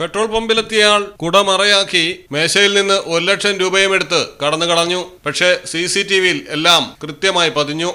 Petrol പമ്പിലെത്തിയയാൾ കുടമറയാക്കി മേശയിൽ നിന്ന് ഒരു ലക്ഷം രൂപയും എടുത്ത് കടന്നു കളഞ്ഞു പക്ഷേ സി സി ടി വിയിൽ എല്ലാം കൃത്യമായി പതിഞ്ഞു.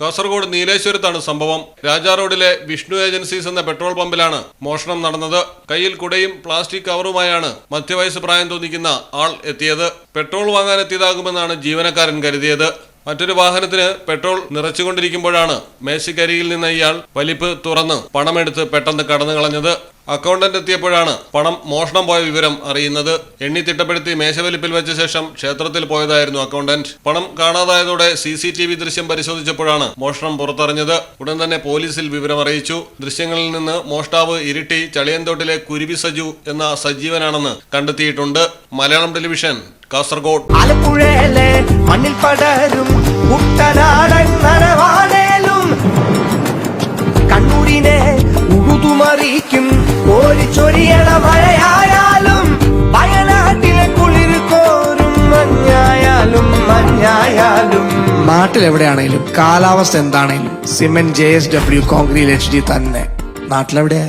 കാസർഗോഡ് നീലേശ്വരത്താണ് സംഭവം. രാജാ റോഡിലെ വിഷ്ണു ഏജൻസീസ് എന്ന പെട്രോൾ പമ്പിലാണ് മോഷണം നടന്നത്. കയ്യിൽ കുടയും പ്ലാസ്റ്റിക് കവറുമായാണ് മധ്യവയസ് പ്രായം തോന്നിക്കുന്ന ആൾ എത്തിയത്. പെട്രോൾ വാങ്ങാൻ എത്തിയതാകുമെന്നാണ് ജീവനക്കാരൻ കരുതിയത്. മറ്റൊരു വാഹനത്തിന് പെട്രോൾ നിറച്ചുകൊണ്ടിരിക്കുമ്പോഴാണ് മേശിക്കരിയിൽ നിന്ന് ഇയാൾ വലിപ്പ് തുറന്ന് പണമെടുത്ത് പെട്ടെന്ന് കടന്നു കളഞ്ഞത് അക്കൗണ്ടന്റ് എത്തിയപ്പോഴാണ് പണം മോഷണം പോയ വിവരം അറിയുന്നത്. എണ്ണി തിട്ടപ്പെടുത്തി മേശവലിപ്പിൽ വെച്ച ശേഷം ക്ഷേത്രത്തിൽ പോയതായിരുന്നു അക്കൗണ്ടന്റ്. പണം കാണാതായതോടെ സി സി ടി വി ദൃശ്യം പരിശോധിച്ചപ്പോഴാണ് മോഷണം പുറത്തറിഞ്ഞത്. ഉടൻ തന്നെ പോലീസിൽ വിവരം അറിയിച്ചു. ദൃശ്യങ്ങളിൽ നിന്ന് മോഷ്ടാവ് ഇരിട്ടി ചളിയന്തോട്ടിലെ കുരുവി സജു എന്ന സജീവനാണെന്ന് കണ്ടെത്തിയിട്ടുണ്ട്. മലയാളം ടെലിവിഷൻ കാസർഗോഡ്. ആലപ്പുഴയിലെ മണ്ണിൽ പടരും കുട്ടനാടൻ കോരിച്ചൊരിയണ മഴയായാലും വയനാട്ടിലെ കുളിർ കോരും മഞ്ഞായാലും മഞ്ഞായാലും. എവിടെയാണെങ്കിലും കാലാവസ്ഥ എന്താണെങ്കിലും cement J S W concrete H D തന്നെ. നാട്ടിലെവിടെയാ?